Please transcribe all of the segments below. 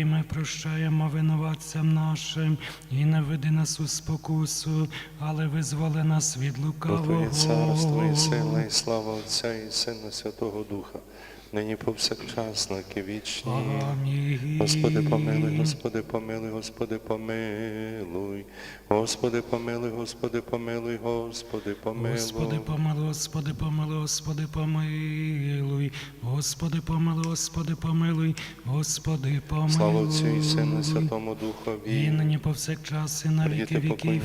І ми прощаємо винуватцям нашим, і не веди нас у спокусу, але визволи нас від лукавого. Твоє царство і сила, і слава Отця і Сина Святого Духа, нині повсякчас, на віки вічні. Амінь. Господи, помилуй, Господи, помилуй, Господи, помилуй. Господи, помилуй, Господи, помилуй, Господи, помилуй. Господи, помилуй, Господи, помилуй, Господи, помилуй. Господи, помилуй, Господи, помилуй, Господи, помилуй. Слава Отцю і Сину, і Святому І Духові. нині повсякчас і на віки віків.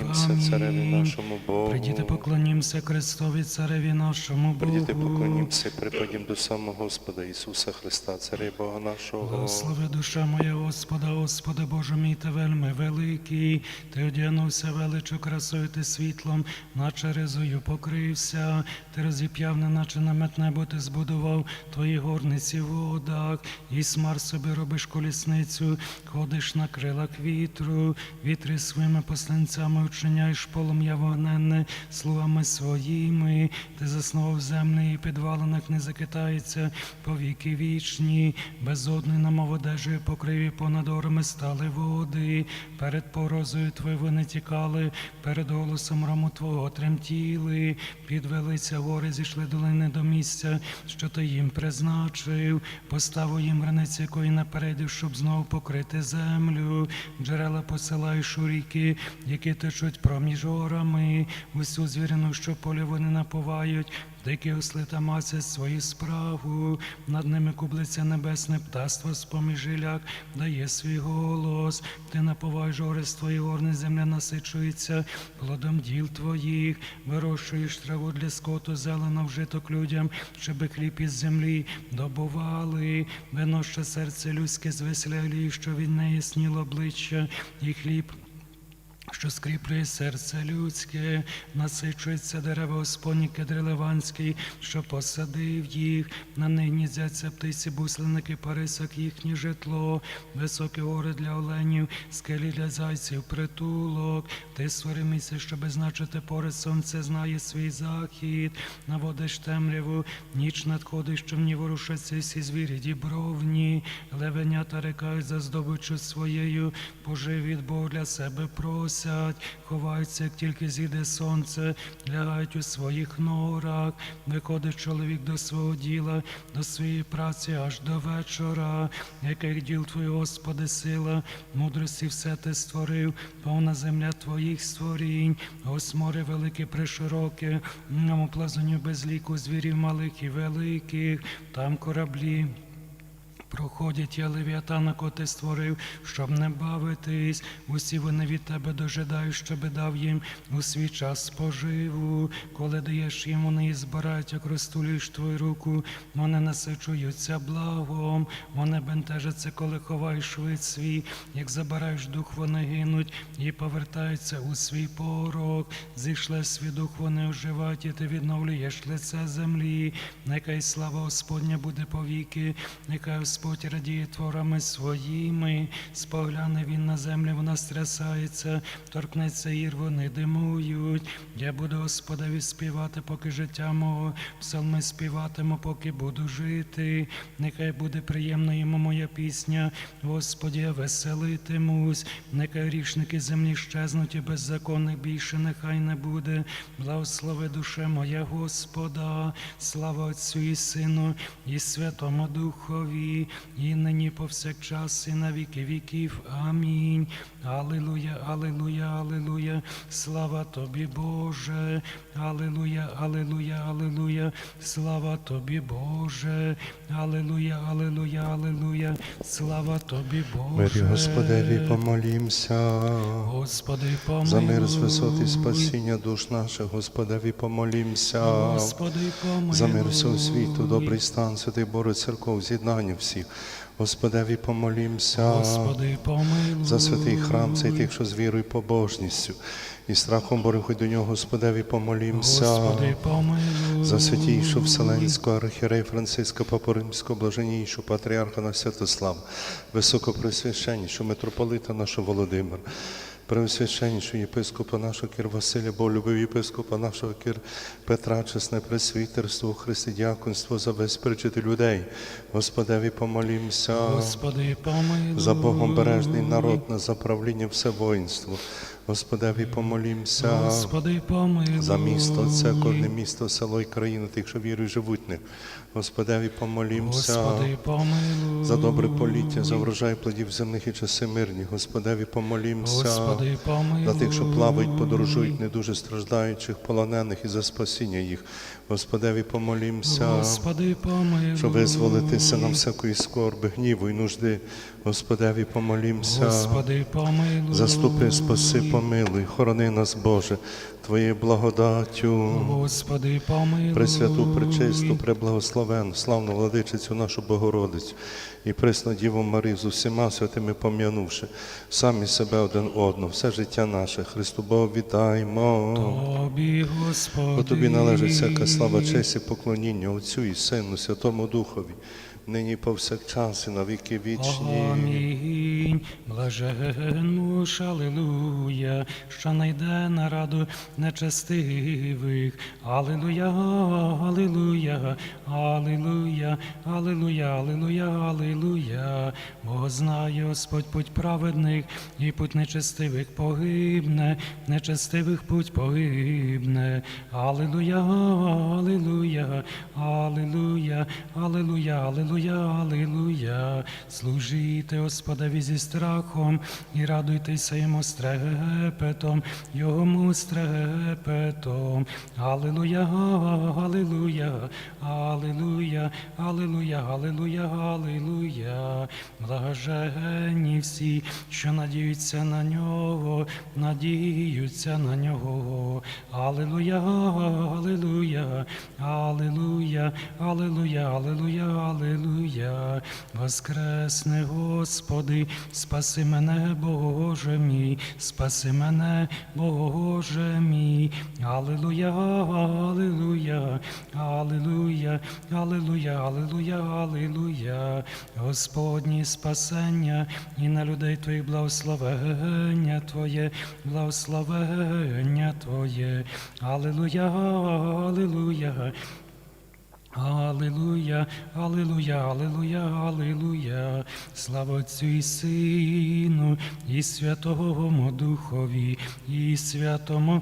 цареві нашому Богу. Придіти поклонімося Христові цареві нашому Богу. Придіти поклонімося, припадім до самого Господа Ісуса Христа, Царя Бога нашого. Благослови душа моя Господа, Господи Боже мій, ти вельми великий, ти одягнувся величу красою ти світлом, наче ризою покрився, ти розіп'яв, неначе намет небо ти збудував, твої горниці в водах, і смар собі робиш колісницю, ходиш на крилах вітру, вітри своїми посланцями учиняєш полум'я вогненне, словами своїми, ти заснував землі і підвалинах не закитається повіки вічні, безодний намов одежею покриві понад орами стали води, перед порозою твої вони тікали, перед голосом рому твого тремтіли, підвелися гори, зійшли долини до місця, що ти їм призначив, поставив їм границь, якої напередив, щоб знову покрити землю, джерела посилаєш у які течуть проміж горами, усю звірину, що полі вони напувають, Дикі осли та мацять свою справу, над ними кублиця небесне птаство з поміж жиляк дає свій голос. Ти наповаєш гори з твої горни, земля насичується плодом діл твоїх, вирощуєш траву для скоту, зелено вжиток людям, щоби хліб із землі добували, виноща серце людське звеселі, що від неї сніло обличчя, і хліб що скріплює серце людське, насичується дерева Господні кедри Ливанський, що посадив їх, на них гніздяться птиці, буслинники, парисок їхнє житло, високі гори для оленів, скелі для зайців, притулок. Ти створи місяць, щоби значити пори. Сонце знає свій захід, наводиш темряву, ніч надходить, що в ній ворушаться всі звірі дібровні, левенята рекають за здобичу своєю, пожив від Бога для себе просять, ховаються, як тільки зійде сонце, лягають у своїх норах, виходить чоловік до свого діла, до своєї праці аж до вечора, яких діл твій, Господи, сила, мудрості все ти створив, повна земля твоїх створінь, ось море велике пришироке, в ньому без ліку звірів малих і великих, там кораблі. Проходять я левіатана, ко ти створив, щоб не бавитись. Усі вони від тебе дожидають, щоби дав їм у свій час споживу. Коли даєш їм, вони і збирають, як розтулюєш твою руку, вони насичуються благом, вони бентежаться, коли ховаєш швид свій, як забираєш дух, вони гинуть і повертаються у свій порок. Зійшле свій дух, вони оживають, і ти відновлюєш лице землі. Нехай слава Господня буде повіки, нехай Господь радіє творами своїми, спогляне він на землю, вона стрясається, торкнеться ір, вони димують. Я буду Господеві співати, поки життя мого, псалми співатиму, поки буду жити. Нехай буде приємна йому моя пісня, Господі, я веселитимусь, нехай рішники землі щезнуть, і беззаконних більше нехай не буде. Благослови душе моя Господа, слава Отцю і Сину, і Святому Духові, і нині повсякчас, і на віки віків. Амінь. Аллилуйя, аллилуйя, аллилуйя. слава тобі, Боже. Алілуя, алілуя, алілуя, слава тобі, Боже. Алілуя, алілуя, алілуя, слава тобі, Боже. Мирі Господеві помолімся. Господи, помилуй. За мир з висоти спасіння душ наших, Господеві помолімся. Господи, помилуй. За мир всього світу, добрий стан, святий Боже, церков, з'єднання всіх. Господеві помолімся. Господи, помилуй. За святий храм, цей тих, що з вірою і побожністю. І страхом бориху до нього, Господеві помолімся. Господи, помилуй. За святійшу Вселенського архірею Франциска Папу Римського, блаженнішого патріарха на Святослав, високопресвященнішого митрополита нашого Володимира, Преосвященнішого єпископа нашого Кір Василя, Болюбив єпископа нашого Кір Петра, чесне пресвітерство, християнство за безпечити людей. Господеві помолімся. Господи, помилуй. За Богом бережний народ на заправління все воїнство. Господеві помолімся. Господи, помилуй. За місто, це кожне місто, село і країну, тих, що вірують, живуть них. Господеві помолімся. Господи, помилуй. За добре поліття, за врожай плодів земних і часи мирні. Господеві помолімся. Господи, помилуй. За тих, що плавають, подорожують, не дуже страждаючих, полонених і за спасіння їх. Господеві помолімся. Господи, помилуй. Щоб визволитися нам всякої скорби, гніву і нужди. Господеві помолімся. Господи, помилуй. Заступи, спаси, помилуй, хорони нас, Боже, Твоєю благодаттю. Господи, помилуй. Пресвяту, пречисту, преблагословену, славну владичицю нашу Богородицю і пресну Діву Марію з усіма святими пом'янувши, самі себе один одного, все життя наше, Христу Богу віддаймо. Тобі, Господи. Бо тобі належить всяка слава, честь і поклоніння Отцю і Сину, Святому Духові, нині повсякчас і на віки вічні. Амінь. Блаженну шалилуя, що найде на раду нечестивих. Алилуя, алилуя, алилуя, алилуя, алилуя, алилуя. Бо знає Господь путь праведних, і путь нечестивих погибне, нечестивих путь погибне. Алилуя, алилуя, алилуя, алилуя, алилуя, Аллилуйя, Аллилуйя, служите Господові зі страхом і радуйтеся йому стрепетом, йому стрепетом. Аллилуйя, Аллилуйя, Аллилуйя, Аллилуйя, Аллилуйя, Аллилуйя. Благожені всі, що надіються на нього, надіються на нього. Аллилуйя, Аллилуйя, Аллилуйя, Аллилуйя, Аллилуйя, Аллилуйя алилуя. Воскресне, Господи, спаси мене, Боже мій, спаси мене, Боже мій. Алилуя, алилуя, алилуя, алилуя, алилуя, алилуя. Господні спасення і на людей Твоїх благословення Твоє, благословення Твоє. Алилуя, алилуя. Аллилуйя, аллилуйя, аллилуйя, аллилуйя. Слава Отцю і Сину, і Святому Духові, і Святому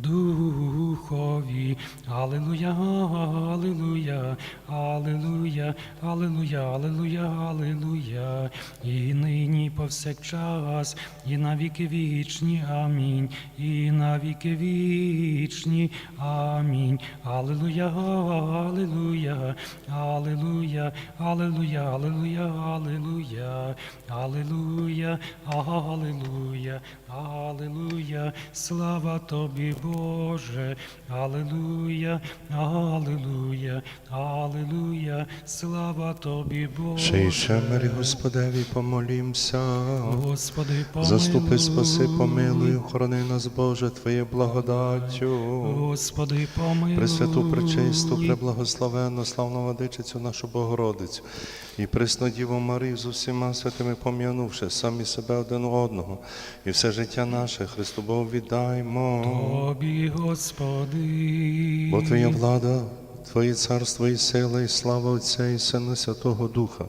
Духові, Аллилуйя, Аллилуйя, Аллилуйя, Аллилуйя, Аллилуйя, Аллилуйя, і нині повсякчас, і на віки вічні, амінь, і на віки вічні, амінь. Аллилуйя, Аллилуйя, Аллилуйя, Аллилуйя, Аллилуйя, Аллилуйя, Аллилуйя, Аллилуйя, Аллилуйя, слава тобі, Боже, Аллилуйя, Аллилуйя, Аллилуйя, слава тобі, Боже. Ще й ще мирі Господеві помолімся. Господи, помилуй. Заступи, спаси, помилуй, охорони нас, Боже, Твоєю благодаттю. Господи, помилуй. Пресвяту, пречисту, преблагословенну, славну владичицю нашу Богородицю і пресну Діву Марію з усіма святими пом'янувши, самі себе один одного, і все життя наше Христу Богу віддаймо. Тобі, Господи. Бо Твоя влада, Твоє царство і сила, і слава Отця і Сина Святого Духа,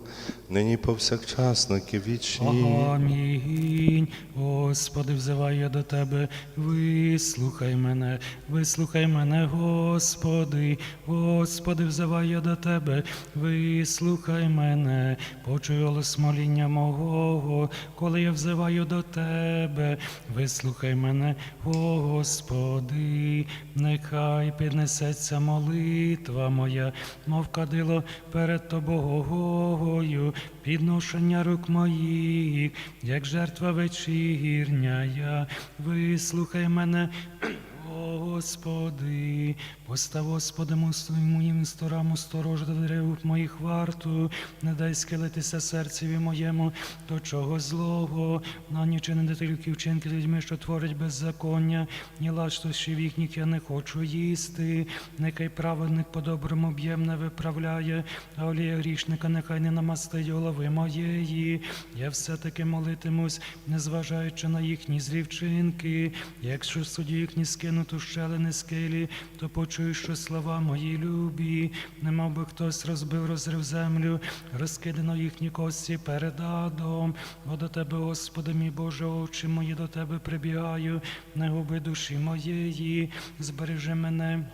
нині повсякчас, віки вічні. Амінь. Господи, взиваю я до Тебе, вислухай мене, вислухай мене, Господи, Господи, взиваю я до Тебе, вислухай мене, почуй голос моління мого, коли я взиваю до Тебе, вислухай мене, Господи, нехай піднесеться молитва моя, мов кадило перед Тобою, підношення рук моїх, як жертва вечірня, я вислухай мене. Господи, постав, Господи, моїм сторам сторож дерев моїх варту, не дай схилитися серцеві моєму до чого злого, на ніч не тільки вчинки людьми, що творять беззаконня, ні ластощів їхніх я не хочу їсти, нехай праведник по-доброму б'єм не виправляє, а олія грішника нехай не намастить голови моєї. Я все-таки молитимусь, незважаючи на їхні злі вчинки. Якщо судді їхні скинуть у щелини скелі, то почую, що слова мої любі. Нема би хтось розбив, розрив землю, розкидано їхні кості перед адом. Бо до тебе, Господи, мій Боже, очі мої до тебе прибігаю, не губи душі моєї, збережи мене.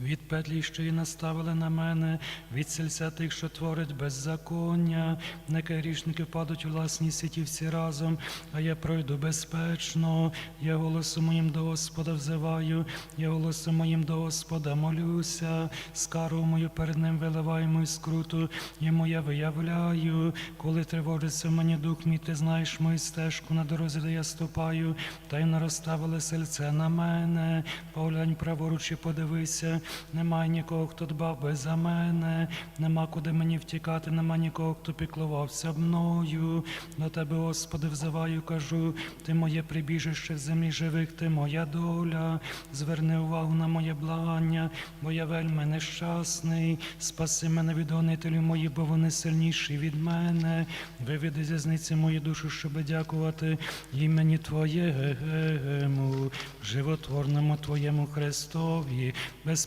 Від петлі, що і наставили на мене, від сельця тих, що творять беззаконня, нехай грішники впадуть у власні сіті всі разом, а я пройду безпечно. Я голосом моїм до Господа взиваю, я голосом моїм до Господа молюся, скару мою перед ним виливаю мою скруту, йому я виявляю, коли тривожиться мені дух мій, ти знаєш мою стежку на дорозі, де я ступаю, та й не розставили сельце на мене, поглянь праворуч і подивися, немає нікого, хто дбав би за мене, нема куди мені втікати, нема нікого, хто піклувався мною. До тебе, Господи, взиваю, кажу, ти моє прибіжище в землі живих, ти моя доля. Зверни увагу на моє благання, бо я вельми нещасний. Спаси мене від гонителів моїх, бо вони сильніші від мене. Виведи зі зниці мою душу, щоби дякувати імені Твоєму, животворному Твоєму Христові,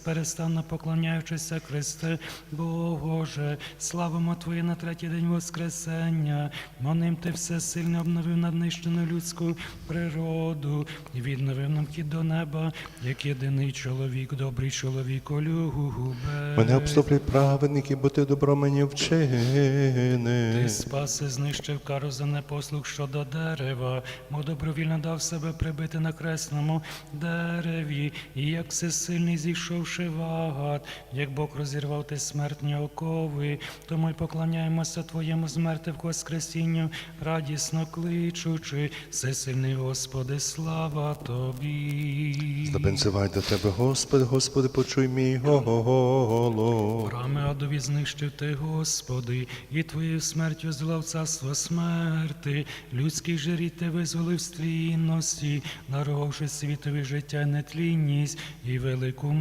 безперестанно поклоняючися Христе, Боже, славимо Твоє на третій день Воскресення, моним Ти всесильно обновив наднищену людську природу. І відновив нам хід до неба, як єдиний чоловік, добрий чоловік, любе. Мене обступлять праведники, бо ти добро мені вчини. Ти спаси, знищив кару за непослух щодо дерева, бо добровільно дав себе прибити на хресному дереві, і як всесильний зійшовши вагат, як Бог розірвав ти смертні окови, тому й поклоняємося Твоєму смерти в Воскресінню, радісно кличучи, всесильний Господи, слава Тобі. Здобенцевай до тебе, Господи, Господи, почуй мій голос. Рами адові знищив ти, Господи, і Твоєю смертю злав царство смерти, людський жирі ти визволив з тлінності, дарувавши світові життя нетлінність і велику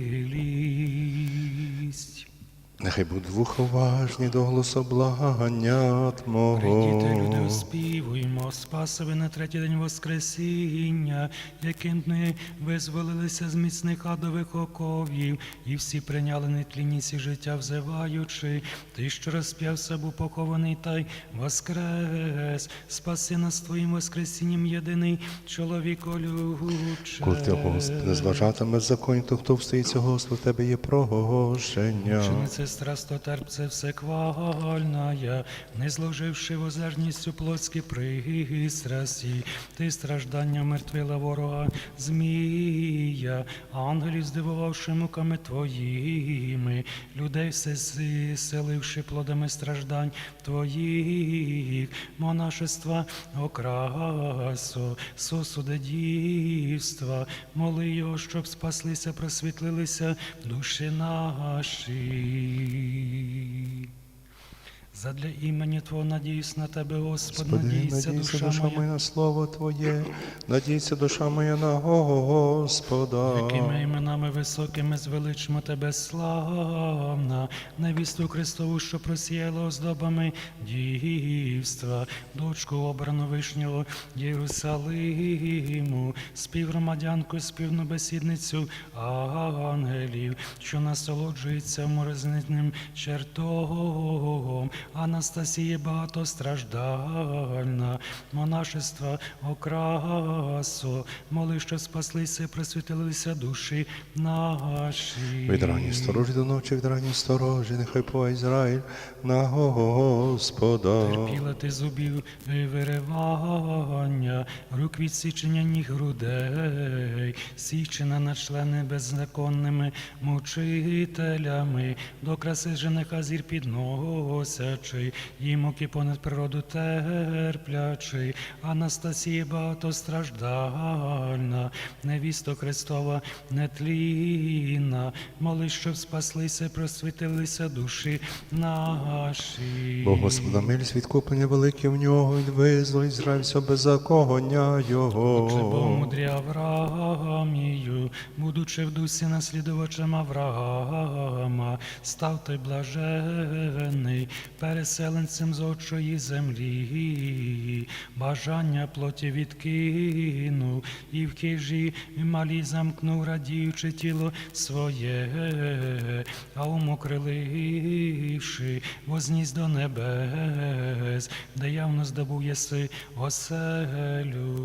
милість. Нехай будуть вуха уважні до голосу благання Прийдіте, люди, Твого. оспівуємо, спасові на третій день Воскресіння, яким ми визволилися з міцних адових оковів, і всі прийняли нетлінність і життя взиваючи, ти, що розп'явся, був похований та й воскрес, спаси нас твоїм Воскресінням єдиний чоловіколюче. Коли ти, Господи, не зважатиме закон, то хто встоїться, Господи, в тебе є. Учениця страстотерпце всеквальная, не зложивши возерністю плотські пристрасті, ти страждання мертвила ворога змія, ангелів здивувавши муками твоїми, людей все селивши плодами страждань твоїх, монашества окрасо, сосуде дівства, моли його, щоб спаслися, просвітлилися душі наші. free. Задля імені Твого надіюсь на Тебе, Господи, надійся, душа душа моя. на слово Твоє, надійся душа моя на Господа. Якими іменами високими звеличимо Тебе славна, невісту Христову, що просіяла оздобами дівства, дочку обрану вишнього Єрусалиму, співгромадянку, співну бесідницю ангелів, що насолоджується морознитним чертогом, Анастасія багатостраждальна, монашества окрасо, моли, що спаслися, і просвітилися душі наші. Від рані сторожі до ночі, від рані сторожі, нехай по Ізраїль на Господа. Терпіла ти зубів виривання, рук відсічення ніг грудей, січена на члени беззаконними мучителями, до краси жениха зір підносять, просячий, і муки понад природу терплячий, Анастасія багатостраждальна, невісто Христова нетлінна, молись, щоб спаслися, просвітилися душі наші. Бо Господа милість відкуплення велике в нього, і визвол Ізраїль все беззаконня його. Чи Бог мудрі Авраамію, будучи в дусі наслідувачем Авраама, став той блажений, переселенцем з очої землі, бажання плоті відкинув, і в хижі малі замкнув, радіючи тіло своє, а умокриливши, возніс до небес, де явно здобув єси оселю.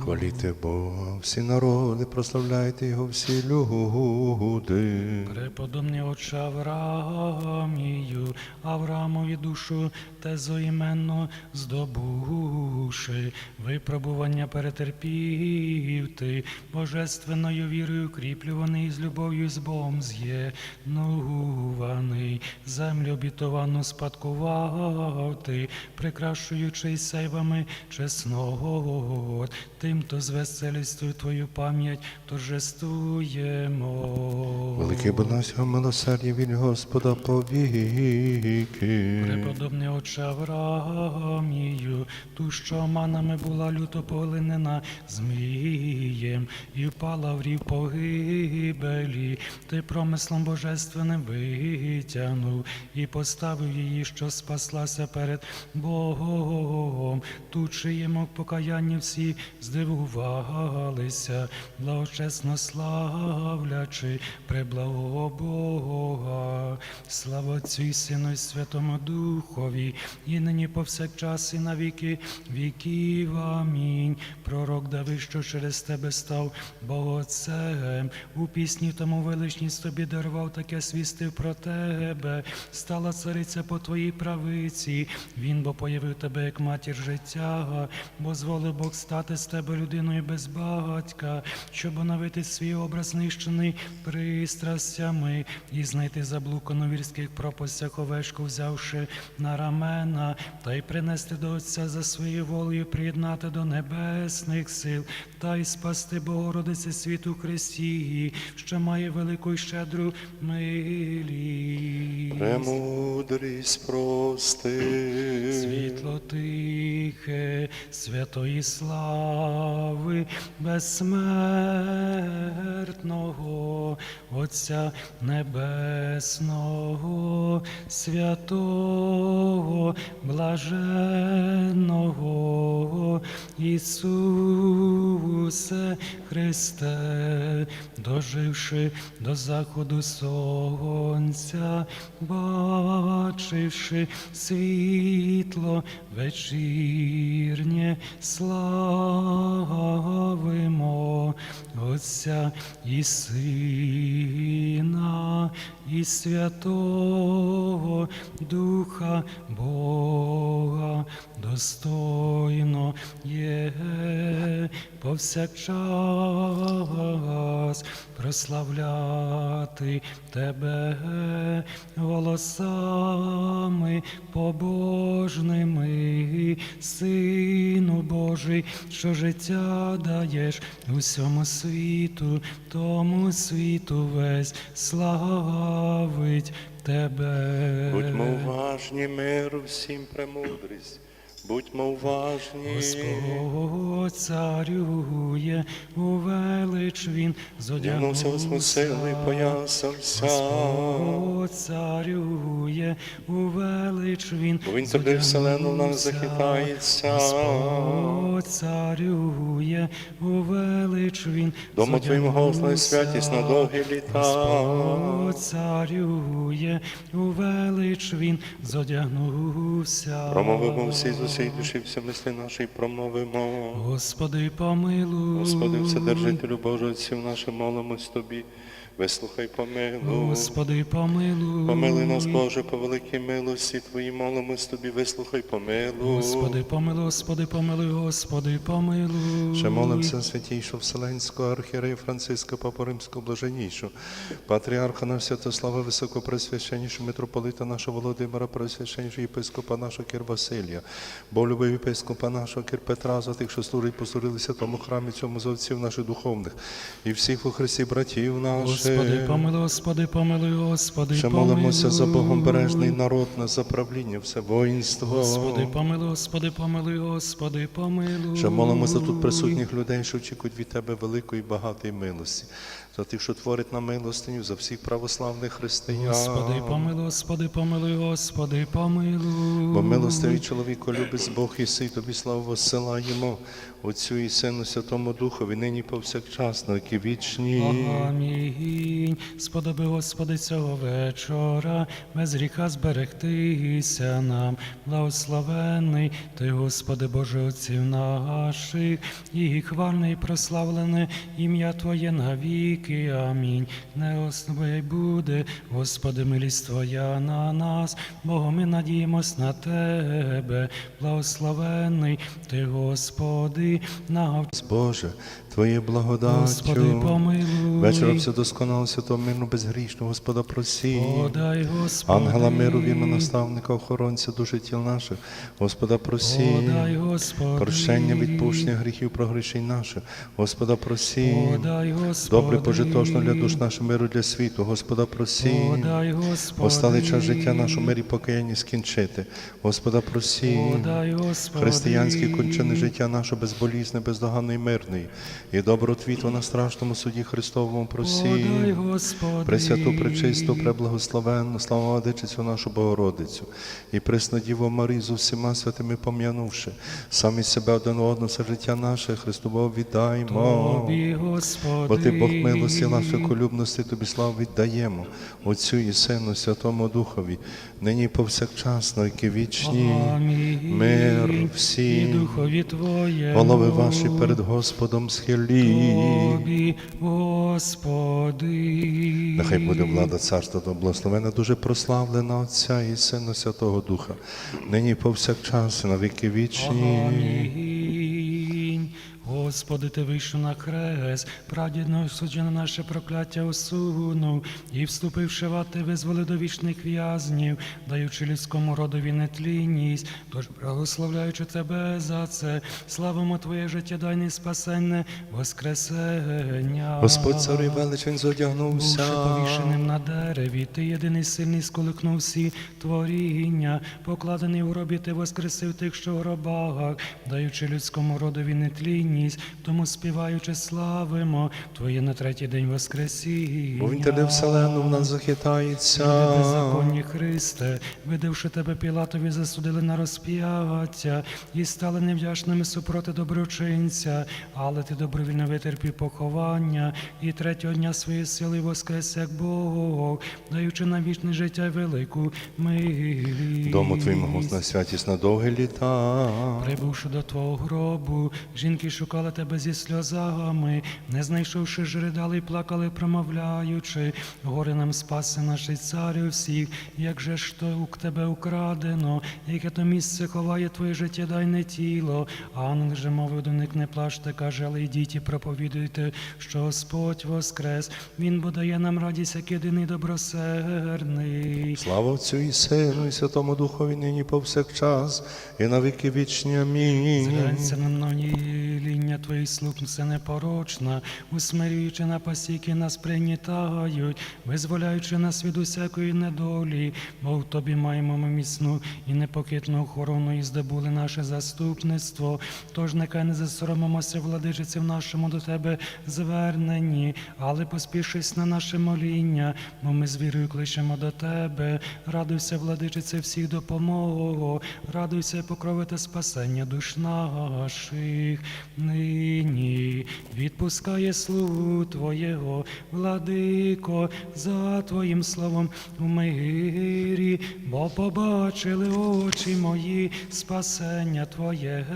Хваліте Бога, всі народи, прославляйте Його всі люди. Преподобний отче Авраамію, Авраамові душу тезоіменно здобувши, випробування перетерпів ти, божественною вірою укріплюваний з любов'ю з Богом з'єднуваний, землю обітовану спадкував ти, прикрашуючи сейвами чесного, тим, то звеселістю твою пам'ять торжествуємо. Великий бо нашого милосердя від Господа повіки. Преподобний отче Авраамію, ту, що манами була люто поглинена змієм, і впала в рів погибелі, ти промислом божественним витягнув і поставив її, що спаслася перед Богом, ту, чиєму покаянні всі здивувалися, благочесно славлячи преблагого Бога. Слава Отцю Сину і Святому Духові, і нині повсякчас, і на віки віків. Амінь. Пророк Давид, що через тебе став Богоцем, у пісні тому величність тобі дарував, таке свістив про тебе. Стала цариця по твоїй правиці. Він бо появив тебе як матір життя, бо зволив Бог стати з тебе людиною без батька, щоб оновити свій образ нищений пристрастями і знайти заблукану вірських пропастях овечку, взявши на рамена, та й принести до Отця за своєю волею, приєднати до небесних сил, та й спасти Богородиці світу Христі, що має велику і щедру милість. Премудрість прости. Світло тихе, святої слави, безсмертного, Отця Небесного, святого, блаженного, Ісусе Христе, доживши до заходу сонця, бачивши світло вечірнє, славимо Отця і Сина, і Святого Духа Бога, достойно є повсякчас прославляти Тебе голосами побожними, Сину Божий, що життя даєш усьому світу, тому світу весь славить Тебе. Будьмо уважні, миру всім премудрість. Будьмо уважні. Господь царює, у велич він Дягнувся восьму сили, зодягнувся. поясався. Господь царює, у велич він Бо він тобі вселену нам захитається. Господь царює, у велич він Дому твоїм Господи, святість на довгі літа. Господь царює, у велич він зодягнувся. Промовимо всі з усієї душі, всі мислі наші, промовимо. Господи, помилуй. Господи, Вседержителю Божий, всім нашим молимось Тобі. Вислухай помилуй. Господи, помилуй. Помили нас, Боже, по великій милості Твоїй, молимось Тобі, вислухай помилуй. Господи, помилуй, Господи, помилуй, Господи, помилуй. Ще молимося святійшого Вселенського архієрея Франциска Папу Римського блаженнішого, патріарха наш Святослава Високопресвященнішого митрополита нашого Володимира, Пресвященнішого єпископа нашого Кір Василія, Болюбив єпископа нашого Кір Петра, за тих, що служить, послужилися тому храмі, цьому за отців наших духовних, і всіх у Христі братів наших. Господи, помилуй, Господи, помилуй, Господи, Ще помилуй. молимося за Богом бережний народ на заправління, все воїнство. Господи, помилуй, Господи, помилуй, Господи, помилуй. Ще молимося тут присутніх людей, що очікують від Тебе великої багатої милості. За тих, що творить на милостиню, за всіх православних християн. Господи, помилуй, Господи, помилуй, Господи, помилуй. Бо милостивий чоловіко любить Бог і сей, тобі славу воссилаємо, Отцю і Сину Святому Духові, нині повсякчас, віки вічні. Амінь. Сподоби, Господи, цього вечора, без гріха зберегтися нам, благословенний Ти, Господи, Боже Отців наших, і хвальне і прославлене ім'я Твоє навіки. Амінь. Не основи буде, Господи, милість Твоя на нас, Бо ми надіємось на Тебе, благословенний Ти, Господи, на Боже, Твоє благодаттю. Помилуй. Вечора все досконало, святого мирно, безгрішного, Господа просі. Подай, Господи. Ангела миру, вірно наставника, охоронця душі тіл наших, Господа просі. Подай, Господи. Прощення, відпущення гріхів, прогрішень наших, Господа просі. Подай, Господи. Добре пожитошно для душ наших миру для світу, Господа просі. Подай, Господи. Осталий час життя нашого мирі покаянні скінчити, Господа просі. Подай, Господи. Християнське кончене життя наше безболізне, бездоганне і мирне, і добротвітло на страшному суді Христовому просі. Пресвяту, пречисту, преблагословенну, славу Владичицю нашу Богородицю, і пресну Діву Марію з усіма святими пом'янувши, самі себе один одного все життя наше, Христу Богу віддаймо. Тобі, Господи. Бо ти Бог милості, ласкоколюбності, тобі славу віддаємо, Отцю і Сину, Святому Духові, нині і повсякчас, на вічні. Амінь. Мир І духові Твоє. голови ваші перед Господом схилі. Господи. Нехай буде влада царства до благословена, дуже прославлена Отця і Сина Святого Духа, нині і повсякчас, і на віки вічні. Амінь. Господи, ти вийшов на хрест, прадідно суджено наше прокляття усунув, і вступивши в ад, ти визволи до вічних в'язнів, даючи людському родові нетлінність, тож благословляючи тебе за це, славимо Твоє життєдайне спасенне Воскресення. Господь цар і величень зодягнувся. Бувши повішеним на дереві, ти єдиний сильний сколихнув всі творіння, покладений у гробі, ти воскресив тих, що в гробах, даючи людському родові нетлінність, тому співаючи славимо Твоє на третій день Воскресіння. Бо він теде вселену в нас захитається. Беззаконні Христе, видавши тебе Пілатові, засудили на розп'яття і стали невдячними супроти доброчинця, але ти добровільно витерпів поховання і третього дня своєї сили воскрес як Бог, даючи нам вічне життя велику милість. Дому твоїм госна святість на довгі літа. Прибувши до твого гробу, жінки шукали тебе зі сльозами, не знайшовши ж, ридали й плакали, промовляючи, горе нам спаси наші царю всіх, як же ж то у тебе украдено, яке то місце ховає твоє життєдайне тіло. Ангел же мовив до них не плачте, каже, але йдіть і проповідуйте, що Господь воскрес, Він бо дає нам радість, як єдиний добросердний. Слава Отцю і Сину, і Святому Духові нині повсякчас, і на віки вічні. Амінь. Зглянься на мені ління твоїх слуг, непорочна, усмирюючи на пасіки нас пригнітають, визволяючи нас від усякої недолі, бо в тобі маємо ми міцну і непохитну охорону і здобули наше заступництво. Тож нехай не засоромимося, владичиці в нашому до тебе зверненні, але поспішись на наше моління, бо ми з вірою кличемо до тебе. Радуйся, владичице, всіх допомогу, радуйся, покровити спасення душ наших. Нині відпускає слугу Твоєго, владико, за Твоїм словом у мирі, бо побачили очі мої спасення Твоє,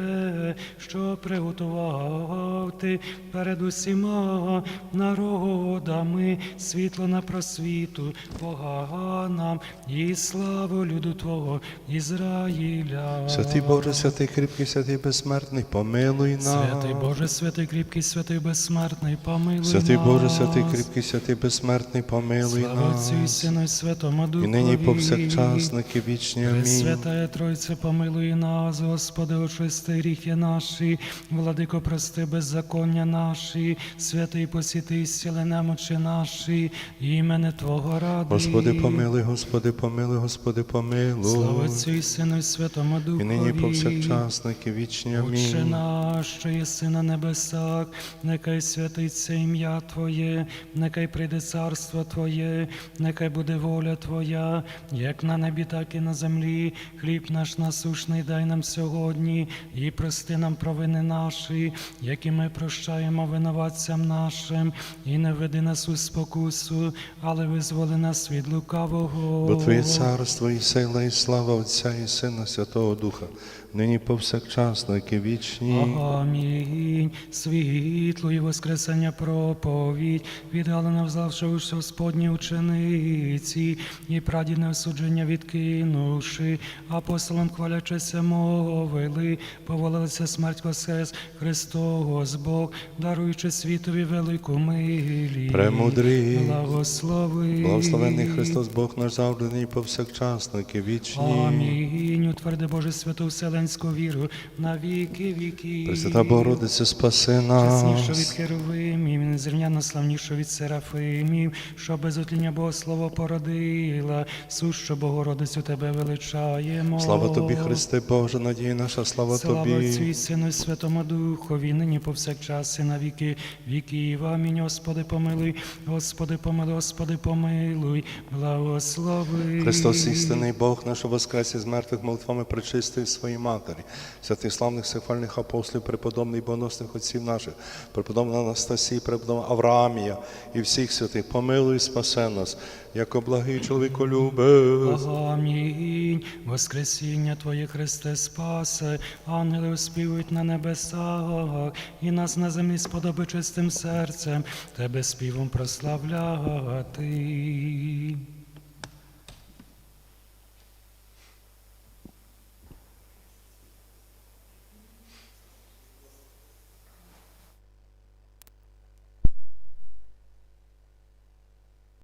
що приготував Ти перед усіма народами світло на просвіту поганам і славу люду Твого Ізраїля. Святий Боже, святий кріпкий, святий безсмертний, помилуй нас. Святий Боже, святий кріпкий, святий безсмертний, помилуй Святий нас. Боже, святий кріпкий, святий безсмертний, помилуй Слава Отцю і нас. Сину і Святому Духові. І нині повсякчасники вічні. Амінь. Святая Тройце, помилуй нас, Господи, очисти гріхи наші, владико, прости беззаконня наші, святий посіти, зціли немочі наші, імене Твого ради. Господи, помилуй, Господи, помилуй, Господи, помилуй. Слава Отцю і Сину і Святому Духові. І нині повсякчасники вічні. Отче Амінь. наш, що єси на небесах, нехай святиться ім'я Твоє, нехай прийде царство Твоє, нехай буде воля Твоя, як на небі, так і на землі. Хліб наш насушний дай нам сьогодні, і прости нам провини наші, які ми прощаємо винуватцям нашим, і не веди нас у спокусу, але визволи нас від лукавого. Бо Твоє царство і сила, і слава Отця і Сина Святого Духа, нині повсякчасники вічні. Амінь. Світло і воскресення проповідь, віддалена взявши уж Господні учениці, і прадідне осудження відкинувши, апостолам хвалячися мовили, повалилася смерть воскрес Христос Бог, даруючи світові велику милість. Премудрий, Благослови. Благословений Христос Бог наш завжди нині повсякчасники вічні. Амінь. Утверди Боже святу вселенську віру на віки віки. Пресвята Богородице, спаси Чесніше від херовимів, незрівняно славніше від серафимів, що без отління Богослово породила, сущу Богородицю тебе величаємо. Слава тобі, Христе Боже, надія наша, слава Слава Отцю тобі. і Сину і Святому Духові, нині повсякчас і на віки віків. Амінь. Господи, помилуй, Господи, помилуй, Господи, помилуй, благослови. Христос істинний Бог, наш воскрес із мертвих молитвами причистив своїй матері, святих славних сихвальних апостолів, преподобний боносних отців наших, преподобна Анастасії, преподобна Авраамія і всіх святих, помилуй, спасе нас, яко благий чоловіколюбець. Амінь. Воскресіння Твоє Христе спасе, ангели оспівують на небесах, і нас на землі сподоби чистим серцем, Тебе співом прославляти.